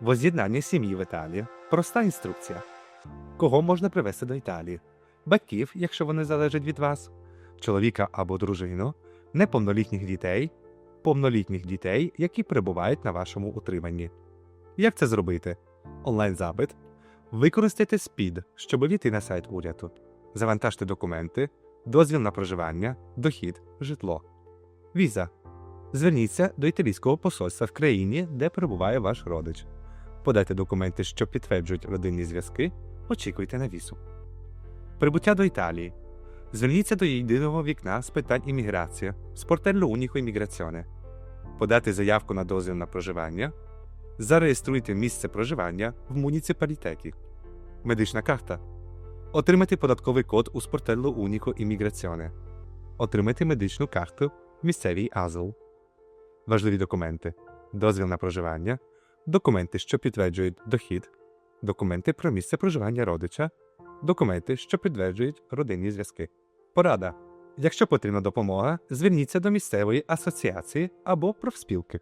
Воз'єднання сім'ї в Італії. Проста інструкція. Кого можна привезти до Італії? Батьків, якщо вони залежать від вас, чоловіка або дружину, неповнолітніх дітей, повнолітніх дітей, які перебувають на вашому утриманні. Як це зробити? Онлайн-запит. Використайте СПІД, щоб війти на сайт уряду. Завантажте документи, дозвіл на проживання, дохід, житло. Віза. Зверніться до італійського посольства в країні, де перебуває ваш родич. Подайте документи, що підтверджують родинні зв'язки. Очікуйте на візу. Прибуття до Італії. Зверніться до єдиного вікна з питань імміграції Sportello Unico Immigrazione. Подати заявку на дозвіл на проживання. Зареєструйте місце проживання в муніципалітеті. Медична карта. Отримати податковий код у Sportello Unico Immigrazione. Отримати медичну карту в місцевій АЗЛ. Важливі документи: дозвіл на проживання, документи, що підтверджують дохід, документи про місце проживання родича, документи, що підтверджують родинні зв'язки. Порада. Якщо потрібна допомога, зверніться до місцевої асоціації або профспілки.